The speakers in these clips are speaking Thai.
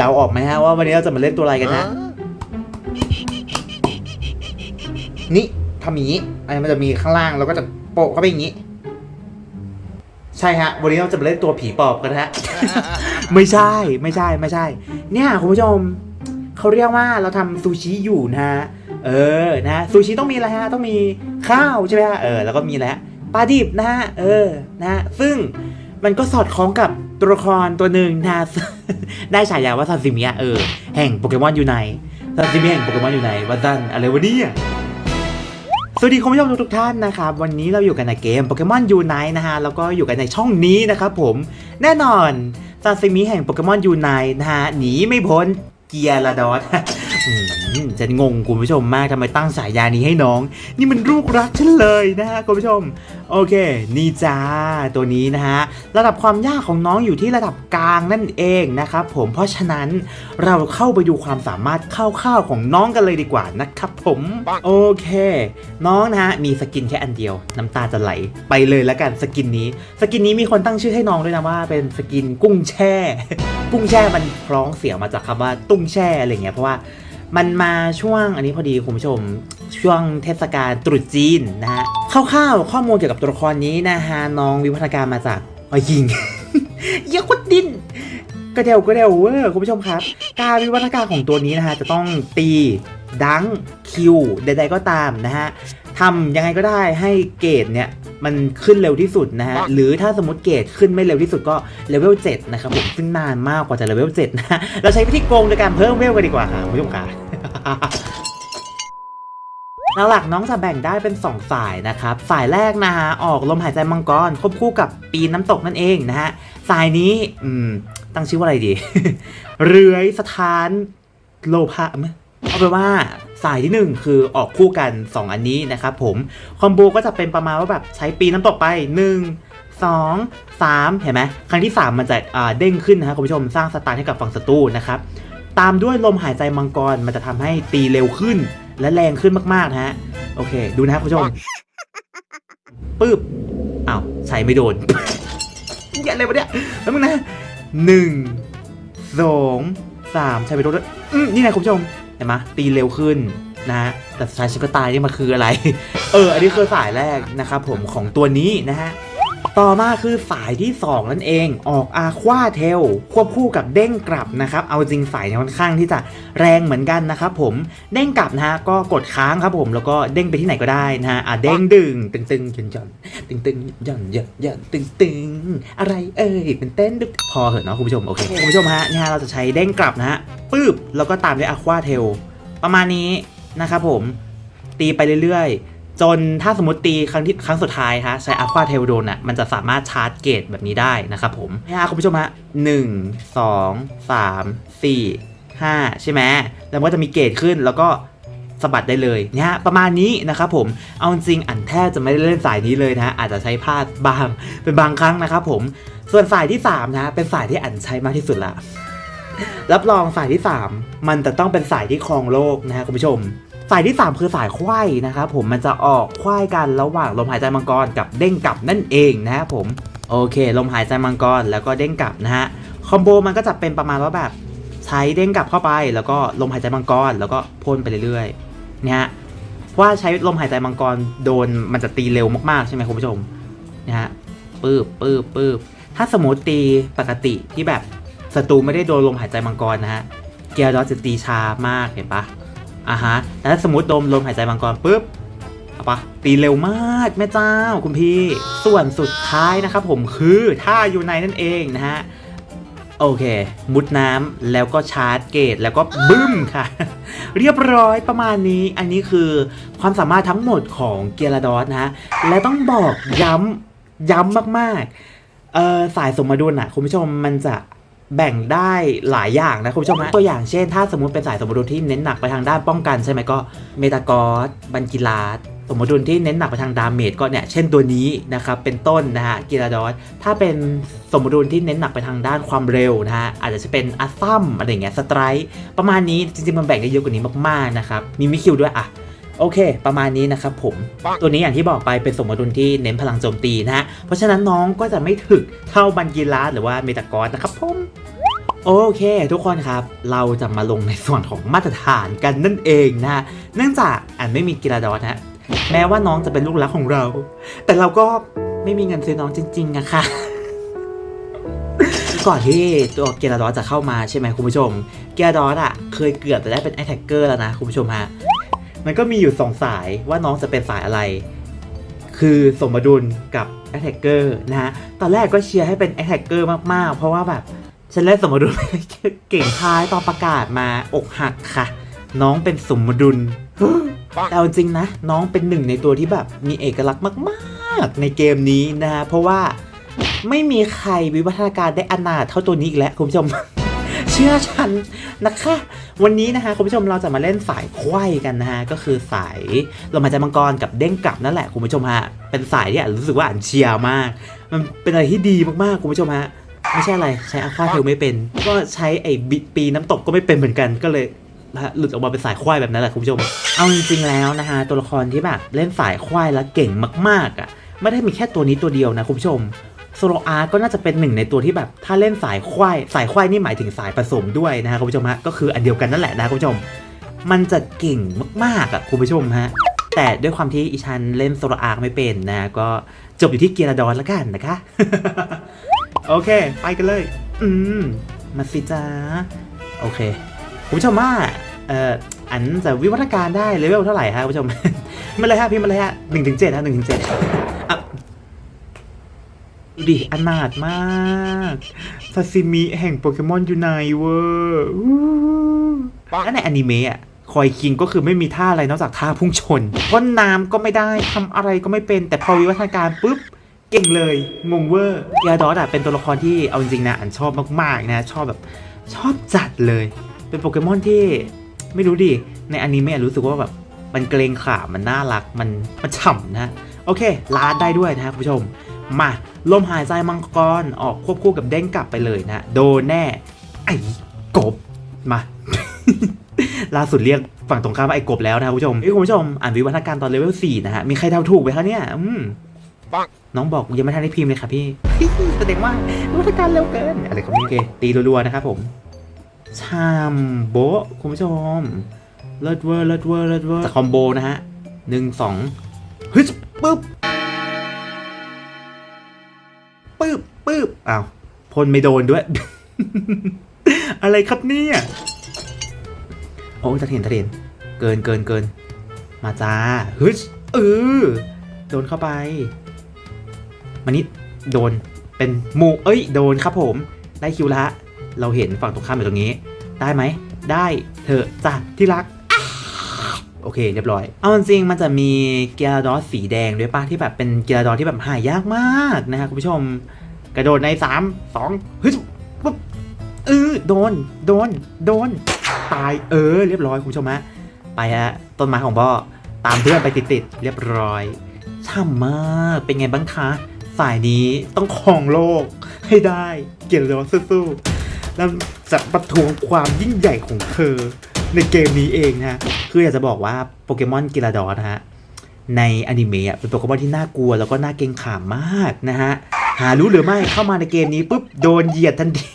เดาออกไหมฮะว่าวันนี้เราจะมาเล่นตัวอะไรกันนะนี่ทำอย่างนี้อันนี้มันจะมีข้างล่างแล้วก็จะโปะเข้าไปอย่างนี้ ใช่ฮะ วันนี้เราจะมาเล่นตัวผีปอบกันนะฮะ ไม่ใช่ไม่ใช่ไม่ใช่ เนี่ยคุณผู้ชมเขาเรียกว่าเราทำซูชิอยู่นะฮะเออนะซูชิต้องมีอะไรฮะต้องมีข้าวใช่ไหมฮะเออแล้วก็มีแล้วปลาดิบนะฮะเออนะฮะซึ่งมันก็สอดคล้องกับ ตัวละครตัวหนึ่งนะได้ฉายาว่าซาซิมิะเออแห่งโปเกมอนยูไนซาซิมิแห่งโปเกมอนยูไนวัตันอะไรวะเนี่ยสวัสดีคุณผู้ชมทุกท่านนะครับ วันนี้เราอยู่กันในเกมโปเกมอนยูไนนะฮะแล้วก็อยู่กันในช่องนี้นะครับผมแน่นอนซาซิมิแห่งโปเกมอนยูไนนะฮะหนีไม่พ้นเกียร์ลาดอส อืมจะงงคุณผู้ชมมากทำไมตั้งสายยานี้ให้น้อง นี่มันลูกรักฉันเลยนะฮะคุณผู้ชม โอเค นี่จ้าตัวนี้นะฮะระดับความยากของน้องอยู่ที่ระดับกลางนั่นเองนะครับผมเพราะฉะนั้นเราเข้าไปดูความสามารถคร่าวๆของน้องกันเลยดีกว่านะครับผมโอเค น้องนะฮะมีสกินแค่อันเดียว น้ำตาจะไหลไปเลยแล้วกันสกินนี้ สกินนี้มีคนตั้งชื่อให้น้องด้วยนะว่าเป็นสกินกุ้งแช่ กุ้งแช่มันคล้องเสียงมาจากคำว่าตุ้งแช่อะไรเงี้ยเพราะว่ามันมาช่วงอันนี้พอดีคุณผู้ชมช่วงเทศกาลตรุษจีนนะฮะคร่าวๆข้อมูลเกี่ยวกับตัวละครนี้นะฮะน้องวิวัฒนาการมาจากอ๋อยิงเยอะกว่าดินกระเดวกระเดวเวอร์คุณผู้ชมครับ การวิวัฒนาการของตัวนี้นะฮะจะต้องตีดังคิวใดๆก็ตามนะฮะทำยังไงก็ได้ให้เกรดเนี่ย มันขึ้นเร็วที่สุดนะฮะ หรือถ้าสมมติเกรดขึ้นไม่เร็วที่สุดก็เลเวล7นะครับผมซึ่งนานมากกว่าจะเลเวล7นะฮะเราใช้วิธีโกงโดยการเพิ่มเวลกันดีกว่าค่ะคุณผู้ชมค่ะหลักๆน้องจะแบ่งได้เป็น2ฝ่ายนะครับฝ่ายแรกนะฮะออกลมหายใจมังกรควบคู่กับปีนน้ำตกนั่นเองนะฮะฝ่ายนี้อืมตั้งชื่อว่าอะไรดี เรือยสถานโลภะเอาไปว่า ฝ่ายที่ 1 คือออกคู่กัน 2 อันนี้นะครับผม คอมโบก็จะเป็นประมาณว่าแบบใช้ปีน้ำตกไป 1 2 3 เห็นไหมครั้งที่ 3 มันจะเด้งขึ้นนะฮะคุณผู้ชมสร้างสตาร์ให้กับฝั่งศัตรูนะครับ ตามด้วยลมหายใจมังกรมันจะทำให้ตีเร็วขึ้น และแรงขึ้นมากๆนะฮะโอเค ดูนะครับคุณผู้ชมปึ๊บอ้าวใส่ไม่โดนอย่าอะไรวะเนี่ยแล้วมึงนะหนึ่งสองสามใช้ไปโดนด้วยนี่ไงคุณผู้ชม ห็นไหมตีเร็วขึ้นนะฮะแต่สุดท้ายฉันก็ตายนี่มันคืออะไร เออ อันนี้คือสายแรกนะครับผมของตัวนี้นะฮะ ต่อมาคือสายที่ 2 นั่นเองออกอาควาเทลควบคู่กับเด้งกลับนะครับ เอาจริงสายเนี่ยค่อนข้างที่จะแรงเหมือนกันนะครับผมเด้งกลับนะฮะก็กดค้างครับผมแล้วก็เด้งไปที่ไหนก็ได้นะฮะอะเด้งดึงตึงตึงหย่อนหย่อนตึงตึงหย่อนหย่อนหย่อนตึงตึงอะไรเอ่ยเป็นเต้นดึกพอเหอะเนาะคุณผู้ชมโอเคคุณผู้ชมฮะเนี่ยเราจะใช้เด้งกลับนะฮะปึ๊บแล้วก็ตามด้วยอาควาเทลประมาณนี้นะครับผมตีไปเรื่อยๆ จนถ้าสมมติตีครั้งที่ครั้งสุดท้ายฮะใช้อะควาเทลโดนอะมันจะสามารถชาร์จเกตแบบนี้ได้นะครับผมนี่ฮะคุณผู้ชมฮะหนึ่งสองสามสี่ห้าใช่ไหมแล้วมันก็จะมีเกตขึ้นแล้วก็สะบัดได้เลยเนี่ยฮะประมาณนี้นะครับผมเอาจริงอันแทบจะไม่ได้เล่นสายนี้เลยนะฮะอาจจะใช้พลาดบ้างเป็นบางครั้งนะครับผมส่วนสายที่สามนะฮะเป็นสายที่อันใช้มากที่สุดละรับรองสายที่ 3 มันจะต้องเป็นสายที่ครองโลกนะฮะคุณผู้ชม สายที่ 3 คือสายควายนะครับผมมันจะออกควายกันระหว่างลมหายใจมังกรกับเด้งกลับนั่นเองนะครับผมโอเค ลมหายใจมังกรแล้วก็เด้งกลับนะฮะคอมโบมันก็จะเป็นประมาณว่าแบบใช้เด้งกลับเข้าไปแล้วก็ลมหายใจมังกรแล้วก็พ่นไปเรื่อยๆเนี่ยฮะว่าใช้ลมหายใจมังกรโดนมันจะตีเร็วมากๆใช่ไหมคุณผู้ชมนะฮะปื๊บปื๊บปื๊บถ้าสมมติตีปกติที่แบบศัตรูไม่ได้โดนลมหายใจมังกรนะฮะเกียร์ดอจะตีช้ามากเห็นปะ อะฮะแต่ถ้าสมมติดนลมหายใจมังกรปุ๊บเอาปะตีเร็วมากแม่เจ้าคุณพี่ ส่วนสุดท้ายนะครับผมคือท่าอยู่ในนั่นเองนะฮะโอเค มุดน้ำแล้วก็ชาร์จเกตแล้วก็บึ้มค่ะ เรียบร้อยประมาณนี้ อันนี้คือความสามารถทั้งหมดของเกียร์ดอสนะฮะ และต้องบอกย้ำย้ำมากๆ เอ่อสายสมดุลอะ คุณผู้ชมมันจะ แบ่งได้หลายอย่างนะคุณผู้ชมนะตัวอย่างเช่น ถ้าสมมติเป็นสายสมดุลที่เน้นหนักไปทางด้านป้องกันใช่ไหมก็เมตากอสบันกิลาสสมดุลที่เน้นหนักไปทางดาเมจก็เนี่ยเช่นตัวนี้นะครับเป็นต้นนะฮะกิลาดอสถ้าเป็นสมดุลที่เน้นหนักไปทางด้านความเร็วนะฮะอาจจะเป็นอัสซัมอะไรอย่างเงี้ยสไตร์ประมาณนี้จริงๆมันแบ่งได้เยอะกว่านี้มากๆนะครับมีมิคิวด้วยอะ โอเค ประมาณนี้นะครับผม ตัวนี้อย่างที่บอกไปเป็นสมดุลที่เน้นพลังโจมตีนะฮะ เพราะฉะนั้นน้องก็จะไม่ถึกเท่าบันกีลาสหรือว่าเมตากอสนะครับผมโอเค ทุกคนครับ เราจะมาลงในส่วนของมาตรฐานกันนั่นเองนะฮะ เนื่องจากอันไม่มีกีฬาดอสฮะแม้ว่าน้องจะเป็นลูกรักของเรา แต่เราก็ไม่มีเงินซื้อน้องจริงๆอะค่ะก่อนที่ตัวเกียร์ดอสจะเข้ามาใช่ไหมคุณผู้ชม เกียร์ดอสอะเคยเกือบจะได้เป็นไอแท็กเกอร์แล้วนะคุณผู้ชมฮะ มันก็มีอยู่สองสายว่าน้องจะเป็นสายอะไร คือสมดุลกับแอ t แทกเกอร์นะฮะ ตอนแรกก็เชียร์ให้เป็นแอ t แทกเกอร์มาก ๆ เพราะว่าแบบ ฉันเล่นสมดุลเก่งท้ายตอนประกาศมาอกหักค่ะ น้องเป็นสมดุล แต่จริงนะ น้องเป็นหนึ่งในตัวที่แบบมีเอกลักษณ์มากๆ ในเกมนี้นะฮะ เพราะว่าไม่มีใครวิวัฒนาการได้อนาถเท่าตัวนี้อีกแล้วคุณผู้ชม เชื่อฉันนะคะ วันนี้นะคะคุณผู้ชมเราจะมาเล่นสายไขว้กันนะฮะก็คือสายลมหายใจมังกรกับเด้งกลับนั่นแหละคุณผู้ชมฮะเป็นสายที่รู้สึกว่าอ่านเชียร์มาก มันเป็นอะไรที่ดีมากๆคุณผู้ชมฮะไม่ใช่อะไรใช้อาควาเทลไม่เป็น ก็ใช้ไอ้บิปีน้ำตกก็ไม่เป็นเหมือนกันก็เลยหลุดออกมาเป็นสายควายแบบนั้นแหละคุณผู้ชม เอาจริงๆแล้วนะฮะตัวละครที่แบบเล่นสายควายแล้วเก่งมากๆอะไม่ได้มีแค่ตัวนี้ตัวเดียวนะคุณผู้ชม โซโลอาร์ก็น่าจะเป็นหนึ่งในตัวที่แบบ ถ้าเล่นสายควายสายควายนี่หมายถึงสายผสมด้วยนะฮะคุณผู้ชมฮะก็คืออันเดียวกันนั่นแหละนะคุณผู้ชม มันจะเก่งมากๆอะคุณผู้ชมฮะแต่ด้วยความที่อีชันเล่นโซโลอาร์ไม่เป็นนะก็จบอยู่ที่เกียร์ดอนแล้วกันนะคะโอเค ไปกันเลย อืม มาสิจ้าโอเคคุณผู้ชมว่าเอ่ออันจะวิวัฒนาการได้เลเวลเท่าไหร่ฮะคุณผู้ชมมาเลยฮะพี่มาเลยฮะหนึ่งถึงเจ็ดฮะหนึ่งถึงเจ็ดอะ ดูดิอนาถมากซาซิมิแห่งโปเกมอนอยู่ไหนเวอร์อู้และในอนิเมะอะคอยคิงก็คือไม่มีท่าอะไรนอกจากท่าพุ่งชนว่นน้ำก็ไม่ได้ทำอะไรก็ไม่เป็น แต่พอวิวัฒนาการปุ๊บเก่งเลย งงเวอร์ยาดอสอะเป็นตัวละครที่เอาจริงๆนะอันชอบมากๆนะ ชอบแบบชอบจัดเลย เป็นโปเกมอนที่ไม่รู้ดิ ในอนิเมะรู้สึกว่าแบบมันเกรงขามมันน่ารัก มันมันฉ่ำนะ โอเค ลาดได้ด้วยนะครับคุณผู้ชม มาลมหายใจมังกรออกควบคู่กับเด้งกลับไปเลยนะ โดนแน่ ไอ้กบมา ล่าสุดเรียกฝั่งตรงข้ามว่าไอ้กบแล้วนะครับคุณผู้ชมเอ้ยคุณผู้ชม อ่านวิวัฒนาการตอนเลเวล4นะฮะ มีใครเดาถูกไหมคะเนี่ยอืมปังน้องบอกยังไม่ทันได้พิมพ์เลยค่ะพี่แสดงว่าวิวัฒนาการเร็วเกิน อะไรครับนี่โอเคตีรัวๆนะครับผม ชามโบะคุณผู้ชม เลิศเวอร์เลิศเวอร์เลิศเวอร์จากคอมโบนะฮะหนึ่งสองฮึชปึ๊บ ปึ๊บปึ๊บอ้าวพ่นไม่โดนด้วย อะไรครับเนี่ย โอ้ยตะเถียนตะเถียนเกินเกินเกิน มาจ้าฮึชเออโดนเข้าไป มานิดโดนเป็นหมูเอ้ย โดนครับผม ได้คิวละ เราเห็นฝั่งตรงข้ามอยู่ตรงนี้ ได้ไหม ได้เธอะจ้ะที่รัก โอเคเรียบร้อย เอาจริงๆมันจะมีเกียร์ดอสสีแดงด้วยป่ะที่แบบเป็นเกียร์ดอสที่แบบหายากมากนะฮะคุณผู้ชม กระโดดในสามสองเฮ้ยปุ๊บเออโดน โดน โดน ตายเออ เรียบร้อยคุณผู้ชมฮะไปฮะต้นไม้ของพ่อตามเพื่อนไปติดๆเรียบร้อยช่ำมากเป็นไงบ้างคะฝ่ายนี้ต้องครองโลกให้ได้เกียร์ดอสสู้ๆแล้วจะประท้วงความยิ่งใหญ่ของเธอ ในเกมนี้เองนะฮะคืออยากจะบอกว่าโปเกมอนกีฬาดอนะฮะในอนิเมะเป็นโปเกมอนที่น่ากลัวแล้วก็น่าเกรงขามมากนะฮะหารู้หรือไม่เข้ามาในเกมนี้ปุ๊บโดนเหยียดทันที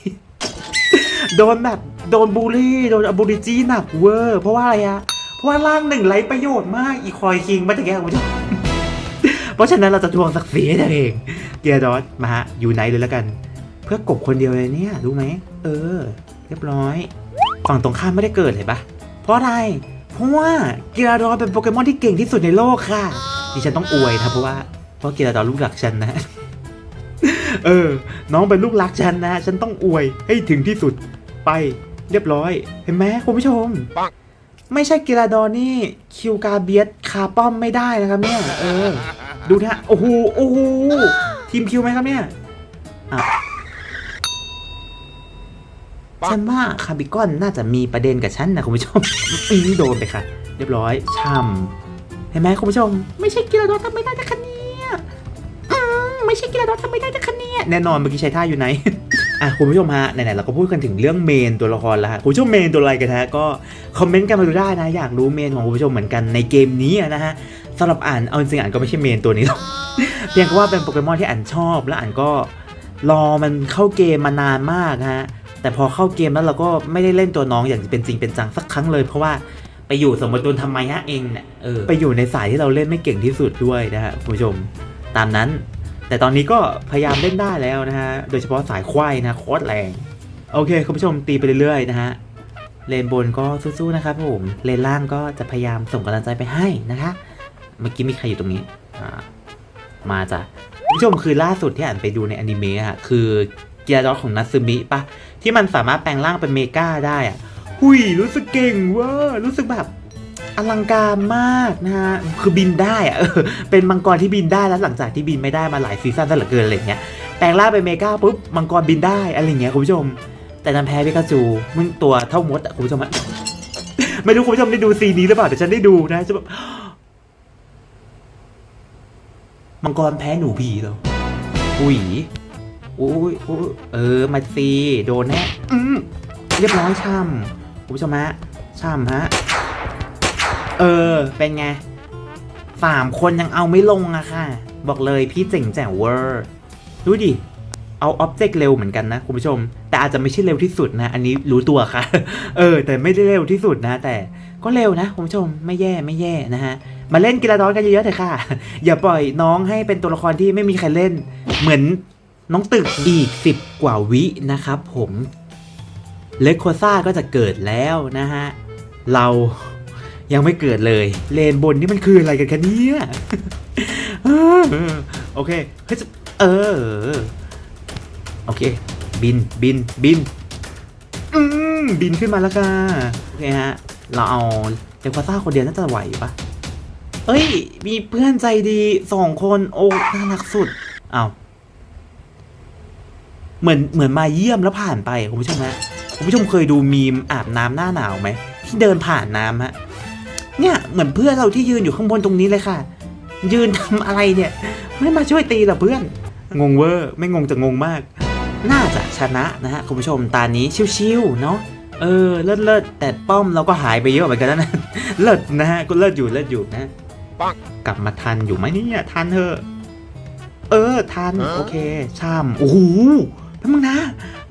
โดนแบบโดนบูลลี่โดนอบูริจีหนักเวอร์ เพราะว่าอะไรอะเพราะว่าร่างหนึ่งไร้ประโยชน์มากอีคอยคิงมาจากแกคุณผู้ชมเพราะฉะนั้นเราจะทวงศักดิ์ศรีให้ตัวเองเกียร์ดอสมาฮะอยู่ไหนเลยแล้วกัน เพื่อกบคนเดียวเลยเนี่ยรู้ไหมเออ เรียบร้อย ฝั่งตรงข้ามไม่ได้เกิดเลยปะเพราะอะไร เพราะว่ากีฬาดอเป็นโปเกมอนที่เก่งที่สุดในโลกค่ะดิฉันต้องอวยนะเพราะว่าเพราะกีฬาดอลูกหลักฉันนะ เออ น้องเป็นลูกรักฉันนะ ฉันต้องอวยให้ถึงที่สุดไปเรียบร้อย เห็นไหมคุณผู้ชม ไม่ใช่กีฬาดอนนี่คิวกาเบียสคาป้อมไม่ได้นะครับเนี่ย เออ ดูนะ โอ้โห โอ้โห ทีมคิวไหมครับเนี่ยอะ ฉันว่าคาบิกอนน่าจะมีประเด็นกับฉันนะคุณผู้ชมปีนี้โดนไปค่ะ เรียบร้อยช่ำเห็นไหมคุณผู้ชม ไม่ใช่กีฬาดนทำไม่ได้นะคะเนี่ยอืมไม่ใช่กีฬาดนทำไม่ได้นะคะเนี่ยแน่นอนเมื่อกี้ใช้ท่าอยู่ไหนอะคุณผู้ชมฮะไหนๆเราก็พูดกันถึงเรื่องเมนตัวละครแล้วฮะคุณผู้ชมเมนตัวอะไรกันฮะก็คอมเมนต์กันมาดูได้นะอยากรู้เมนของคุณผู้ชมเหมือนกันในเกมนี้นะฮะสำหรับอ่านเอาจริงอ่านก็ไม่ใช่เมนตัวนี้หรอกเพียงแค่ว่าเป็นโปเกมอนที่อ่านชอบ และอ่านก็รอมันเข้าเกมมานานมากฮะ แต่พอเข้าเกมแล้วเราก็ไม่ได้เล่นตัวน้องอย่างเป็นจริงเป็นจังสักครั้งเลย เพราะว่าไปอยู่สมมติทำไมฮะเองเนี่ยเออไปอยู่ในสายที่เราเล่นไม่เก่งที่สุดด้วยนะฮะคุณผู้ชมตามนั้น แต่ตอนนี้ก็พยายามเล่นได้แล้วนะฮะโดยเฉพาะสายควายนะโคตรแรงโอเคคุณผู้ชมตีไปเรื่อยๆนะฮะเลนบนก็สู้ๆนะครับผมเลนล่างก็จะพยายามส่งกำลังใจไปให้นะคะเมื่อกี้มีใครอยู่ตรงนี้มาจ้ะคุณผู้ชมคือล่าสุดที่อ่านไปดูในอนิเมะอะคือเกียร์ดอของนัตซึมิปะ ที่มันสามารถแปลงร่างเป็นเมกาได้อะหุยรู้สึกเก่งว้ยรู้สึกแบบอลังการมากนะฮะ คือบินได้อะเออเป็นมังกรที่บินได้แล้วหลังจากที่บินไม่ได้มาหลายซีซั่นซะเหลือเกินอะไรเงี้ย แปลงร่างเป็นเมกาปุ๊บมังกรบินได้อะไรเงี้ยคุณผู้ชม แต่นันแพ้พิกาจูมึงตัวเท่ามดอะคุณผู้ชมอะไม่รู้คุณผู้ชมได้ดูซีนนี้หรือเปล่าแต่ฉันได้ดูนะจะแบบมังกรแพ้หนูผีเหรออุ้ย อุ้ยอุ้ยเออ มาซีโดนแน่อืมเรียบร้อยช่ำคุณผู้ชมฮะช่ำฮะ เออ เป็นไงสามคนยังเอาไม่ลงอะค่ะ บอกเลยพี่เจ๋งแจ๋วเวอร์ ดูดิ เอาอ็อบเจกต์เร็วเหมือนกันนะคุณผู้ชม แต่อาจจะไม่ใช่เร็วที่สุดนะ อันนี้รู้ตัวค่ะ เออ แต่ไม่ได้เร็วที่สุดนะ แต่ก็เร็วนะคุณผู้ชมไม่แย่ไม่แย่นะฮะมาเล่นกีฬาดอนกันเยอะๆเถอะค่ะ อย่าปล่อยน้องให้เป็นตัวละครที่ไม่มีใครเล่น เหมือน น้องตึกอีก 10 กว่าวินะครับผมเลคโคซ่าก็จะเกิดแล้วนะฮะ เรายังไม่เกิดเลย เลนบนนี่มันคืออะไรกันคะเนี่ยโอเคเฮ้ยจะเออ โอเค บินบินบินอืมบินขึ้นมาแล้วค่ะโอเคฮะ เราเอาเดควาซ่าคนเดียวน่าจะไหวปะเอ้ย มีเพื่อนใจดีสองคน โอ้น่ารักสุดเอาว เหมือนเหมือนมาเยี่ยมแล้วผ่านไปคุณผู้ชมฮะคุณผู้ชมเคยดูมีมอาบน้ำหน้าหนาวไหมที่เดินผ่านน้ำฮะเนี่ยเหมือนเพื่อนเราที่ยืนอยู่ข้างบนตรงนี้เลยค่ะ ยืนทำอะไรเนี่ย ไม่มาช่วยตีเหรอเพื่อน งงเวอร์ไม่งงจะงงมาก น่าจะชนะนะฮะคุณผู้ชมตานี้ชิวๆเนาะเออเลิศเลิศแต่ป้อมเราก็หายไปเยอะเหมือนกันนะเลิศนะฮะก็เลิศอยู่เลิศอยู่นะปังกลับมาทันอยู่ไหมเนี่ยทันเถอะเออทันฮะโอเคช่ำโอ้โห แล้วมึงนะ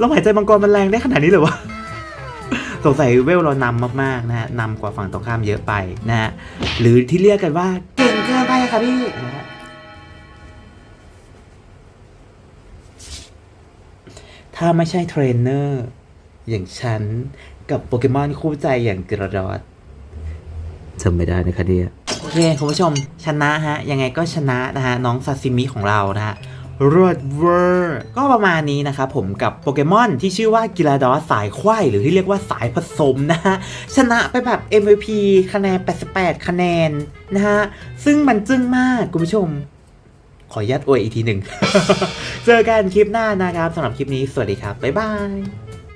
ลมหายใจมังกรมันแรงได้ขนาดนี้เลยวะสงสัยเวลเรานำมากๆนะฮะนำกว่าฝั่งตรงข้ามเยอะไปนะฮะหรือที่เรียกกันว่าเก่งเกินไปค่ะพี่นะฮะถ้าไม่ใช่เทรนเนอร์อย่างฉันกับโปเกมอนคู่ใจอย่างกระดอดจำไม่ได้นะคะเนี่ยโอเค คุณผู้ชมชนะฮะ ยังไงก็ชนะนะฮะ น้องซาซิมิของเรานะฮะ รวดเวอร์ก็ประมาณนี้นะครับผมกับโปเกมอนที่ชื่อว่ากิลาดอสสายควายหรือที่เรียกว่าสายผสมนะฮะ ชนะไปแบบ MVP คะแนน 88 คะแนนนะฮะ ซึ่งมันจึ้งมากคุณผู้ชม ขออนุญาตอวยอีกทีหนึ่ง เจอกันคลิปหน้านะครับสำหรับคลิปนี้สวัสดีครับ บ๊ายบาย